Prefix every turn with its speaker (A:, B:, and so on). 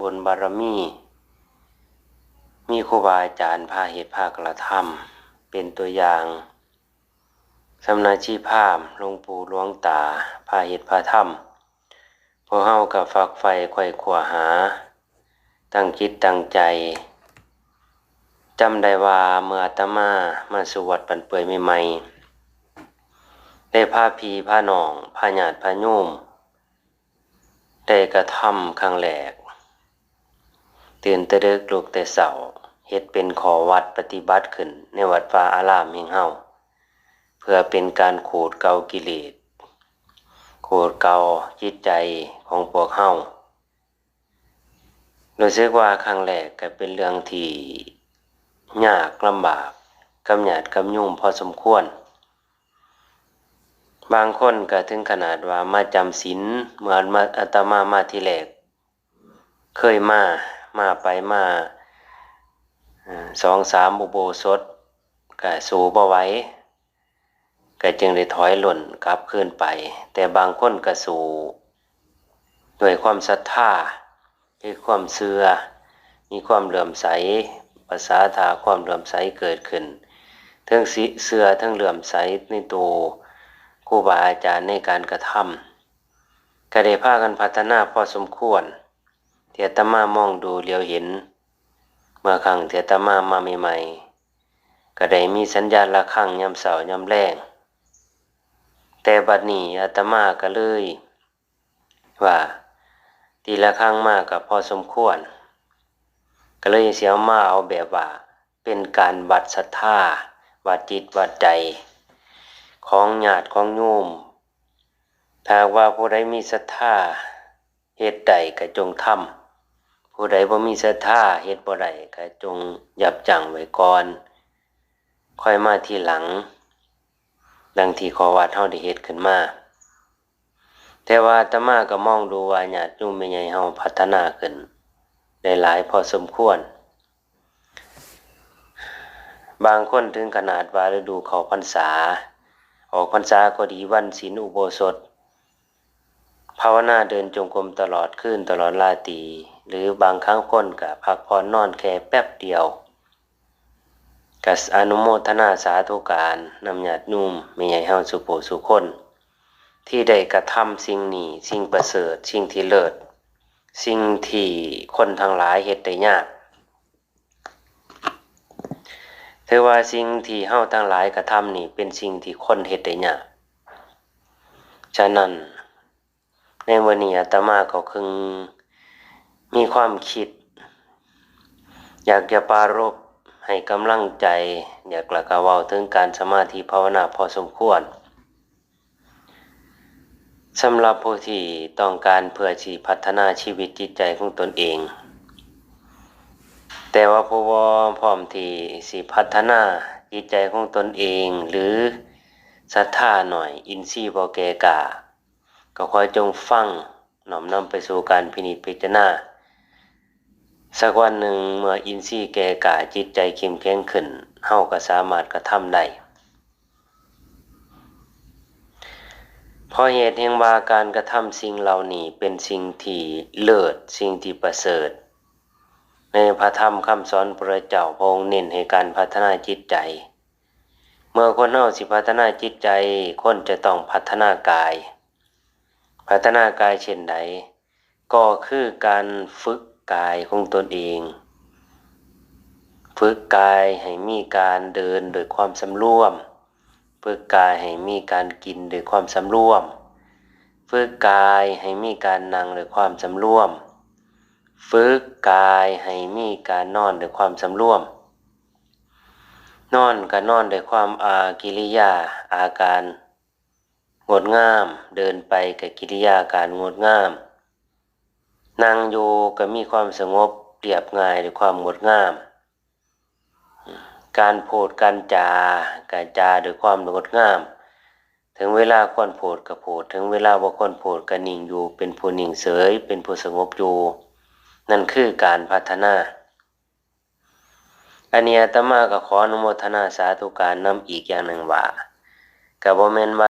A: บุญบารมี มีครูบาอาจารย์พาเหตุภาคกระทำเป็นตัวอย่างสำนาชีพามหลวงปู่หลวงตาพาเหตุพาธรรมพวกเฮากับฝักไฟไขว่ขวาหา ตั้งจิตตั้งใจจำได้ว่าเมื่อตมามาสวัดปันเปื่อยใหม่ๆได้พาพีพาหนองพาญาติพาโยมได้กระทำครั้งแรก ตื่นแต่ดึกลุกแต่เสาเฮ็ดเป็นขอวัดปฏิบัติขึ้น ในวัดฟ้าอารามแห่งเฮาเพื่อเป็นการขูดเกากิเลสขูดเกาจิตใจของพวกเฮารู้สึกว่าครั้งแรกก็เป็นเรื่องที่ยากลำบากกำหยาดกำยุ่มพอสมควร บางคนก็ถึงขนาดว่ามาจำศีลเหมือนมาอาตมามาที่แรก เคยมา มาไปมาสองสามบุโบสดก็สูบ่ไว้ก็จึงได้ถอยหล่นกลับคืนไป แต่บางคนก็สูด้วยความศรัทธาคือความเชื่อมีความเหลื่อมใสภาษาถาความเหลื่อมใสเกิดขึ้นทั้งเชื่อทั้งเหลื่อมใสในตัวครูบาอาจารย์ในการกระทำก็ได้พากันพัฒนาพอสมควร ทียตมามองดูเลียวเห็น เมื่อครั้งเทียตมามาใหม่ๆก็ได้มีสัญญาณระฆังยามเสายามแรงแต่บัดนี้อาตมาก็เลย ว่าตีละครั้งมากกับพอสมควร ก็เลยเสียมาเอาแบบว่าเป็นการวัดศรัทธาวัดจิตวัดใจ ของญาติของโยมถ้าหากว่าผู้ใดมีศรัทธาเหตุใดก็จงทำ ผู้ใดบ่มีศรัทธาเหตุบ่ใดก็จงยับยั้งไว้ก่อน ค่อยมาทีหลัง ดังที่ขอวัดเฮาได้เฮ็ดขึ้นมา แต่ว่าอาตมาก็มองดูว่าญาติโยมแม่ใหญ่เฮาพัฒนาขึ้น ได้หลายพอสมควร บางคนถึงขนาดว่าฤดูเข้าพรรษา ออกพรรษาก็ดีวันศีลอุโบสถภาวนาเดินจงกรมตลอดคืนตลอดราตรี หรือบางครั้งคนก็พักผ่อนนอนแค่แป๊บเดียวกัสอนุโมทนาสาธุการนำญาติโยมม่ใหญ่เฮาสุโภสุคน ที่ได้กระทำสิ่งนี้สิ่งประเสริฐสิ่งที่เลิศสิ่งที่คนทั้งหลายเฮ็ดได้ยากถือว่าสิ่งที่เฮาทั้งหลายกระทำนี่เป็นสิ่งที่คนเฮ็ดได้ยากฉะนั้นในวันนี้อาตมาก็คึง มีความคิด อยากจะปารภให้กำลังใจ อยากกละกะเว้าถึงการสมาธิภาวนาพอสมควรสำหรับผู้ที่ต้องการเพื่อที่พัฒนาชีวิตจิตใจของตนเอง แต่ว่าผู้บ่พร้อมที่สิพัฒนาจิตใจของตนเอง หรือศรัทธาหน่อยอินทรีย์บ่แก่กา ก็ขอยจงฟังหน้อมนำไปสู่การพินิจพิจารณา สักวันหนึ่งเมื่ออินทรีย์แก่กาจิตใจเข้มแข็งขึ้นเฮาก็สามารถกระทำได้เพราะเหตุแห่งว่าการกระทำสิ่งเหล่านี้เป็นสิ่งที่เลิศสิ่งที่ประเสริฐ ในพระธรรมคำสอนพระเจ้าพงเน้นให้การพัฒนาจิตใจ เมื่อคนเฮาสิพัฒนาจิตใจคนจะต้องพัฒนากาย พัฒนากายเช่นใดก็คือการฝึก กายของตนเอง ฝึกกายให้มีการเดินโดยความสำรวม ฝึกกายให้มีการกินโดยความสำรวม ฝึกกายให้มีการนั่งโดยความสำรวม ฝึกกายให้มีการนอนโดยความสำรวม นอนก็นอนโดยความอากิริยาอาการงดงาม เดินไปกับกิริยาการงดงาม นั่งอยู่ก็มีความสงบเรียบง่ายด้วยความงดงาม การโพดการจาการจาด้วยความงดงาม ถึงเวลาควรพูดก็พูดถึงเวลาบ่ควรพูดก็นิ่งอยู่ เป็นผู้นิ่งเฉยเป็นผู้สงบอยู่ นั่นคือการพัฒนาอันนี้อาตมาก็ขออนุโมทนาสาธุการนำอีกอย่างหนึ่งว่าก็บ่แม่นว่า